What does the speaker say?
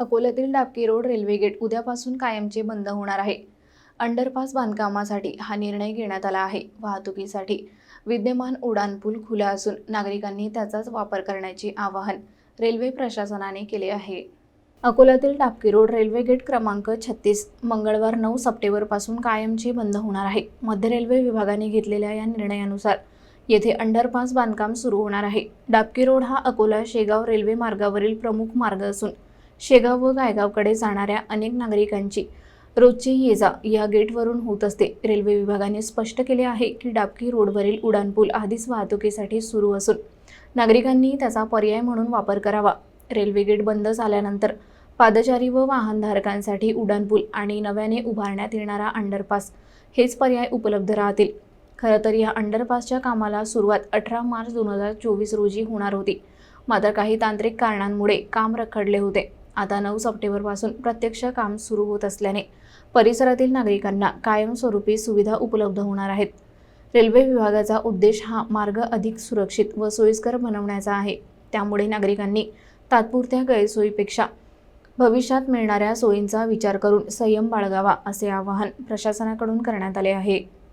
अकोल्यातील Dabki road railway gate उद्यापासून कायमचे बंद होणार आहे. अंडरपास बांधकामासाठी हा निर्णय घेण्यात आला आहे. वाहतुकीसाठी विद्यमान उड्डाणपूल खुला असून नागरिकांनी त्याचाच वापर करण्याचे आवाहन रेल्वे प्रशासनाने केले आहे. अकोल्यातील टापकी रोड रेल्वे गेट क्रमांक छत्तीस मंगळवार नऊ सप्टेंबरपासून कायमचे बंद होणार आहे. मध्य रेल्वे विभागाने घेतलेल्या या निर्णयानुसार येथे अंडरपास बांधकाम सुरू होणार आहे. डाबकी रोड हा अकोला शेगाव रेल्वे मार्गावरील प्रमुख मार्ग असून शेगाव व गायगावकडे जाणाऱ्या अनेक नागरिकांची रोजची ये जा या गेटवरून होत असते. रेल्वे विभागाने स्पष्ट केले आहे की डाबकी रोडवरील उड्डाणपूल आधीच वाहतुकीसाठी सुरू असून नागरिकांनी त्याचा पर्याय म्हणून वापर करावा. रेल्वे गेट बंद झाल्यानंतर पादचारी व वाहनधारकांसाठी उड्डाणपूल आणि नव्याने उभारण्यात येणारा अंडरपास हेच पर्याय उपलब्ध राहतील. खरं तर या अंडरपासच्या कामाला सुरुवात अठरा मार्च दोन हजार चोवीस रोजी होणार होती. मात्र काही तांत्रिक कारणांमुळे काम रखडले होते. आता नऊ सप्टेंबरपासून प्रत्यक्ष काम सुरू होत असल्याने परिसरातील नागरिकांना कायमस्वरूपी सुविधा उपलब्ध होणार आहेत. रेल्वे विभागाचा उद्देश हा मार्ग अधिक सुरक्षित व सोयीस्कर बनवण्याचा आहे. त्यामुळे नागरिकांनी तात्पुरत्या गैरसोयीपेक्षा भविष्यात मिळणाऱ्या सोयींचा विचार करून संयम बाळगावा असे आवाहन प्रशासनाकडून करण्यात आले आहे.